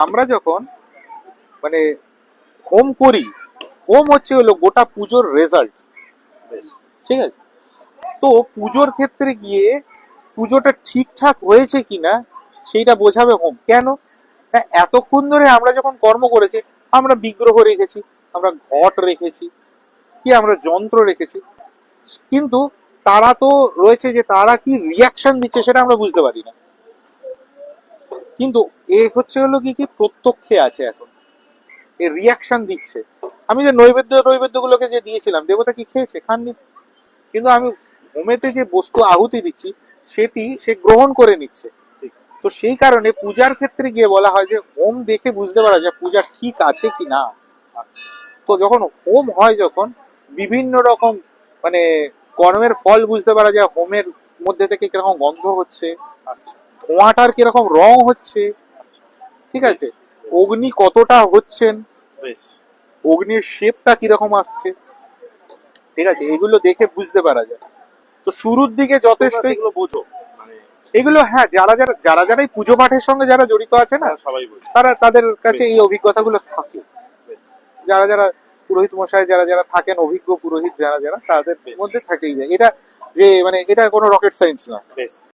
আমরা যখন মানে হোম করি হোম হচ্ছে হলো গোটা পুজোর রেজাল্ট ঠিক আছে? তো পুজোর ক্ষেত্রে গিয়ে পুজোটা ঠিকঠাক হয়েছে কিনা সেইটা বোঝাবে হোম কেন? এতক্ষণ ধরে আমরা যখন কর্ম করেছি আমরা বিগ্রহ রেখেছি আমরা ঘট রেখেছি কি আমরা যন্ত্র রেখেছি। কিন্তু তারা তো রয়েছে যে তারা কি রিয়াকশন দিচ্ছে সেটা আমরা বুঝতে পারি না। কিন্তু এ হচ্ছে হলো কি কি প্রত্যক্ষে আছে এখন। এ রিয়াকশন দিচ্ছে। আমি যে নৈবেদ্য নৈবেদ্যগুলোকে যে দিয়েছিলাম দেবতা কি খেয়েছে? খাননি। কিন্তু আমি হোমেতে যে বস্তু আহুতি দিচ্ছি সেটি সে গ্রহণ করে নিচ্ছে। ঠিক। তো সেই কারণে পূজার ক্ষেত্রে গিয়ে বলা হয় যে হোম দেখে বুঝতে পারা যায় পূজা ঠিক আছে কি না। আচ্ছা। তো যখন হোম হয় যখন বিভিন্ন রকম মানে কর্মের ফল বুঝতে পারা যায় হোমের মধ্যে থেকে কীরকম গন্ধ হচ্ছে। আচ্ছা। ধোঁয়াটার কীরকম রং হচ্ছে? ঠিক আছে? অগ্নি কতটা হচ্ছেন? বেশ। অগ্নির শেপটা কীরকম আসছে? ঠিক আছে? এগুলো দেখে বুঝতে পারা যায়। তো শুরুর দিকে যথেষ্ট সেগুলো বোঝো। মানে এগুলো হ্যাঁ যারা যারা যারা যারা এই পুজো পাঠের সঙ্গে যারা জড়িত আছে না সবাই বোঝো। তারা তাদের কাছে এই অভিজ্ঞতাগুলো থাকে। যারা যারা পুরোহিত মশাই যারা যারা থাকেন অভিজ্ঞ পুরোহিত যারা যারা তাদের মধ্যে থাকেই যায়। এটা যে মানে এটা কোনো রকেট সায়েন্স না বেশ।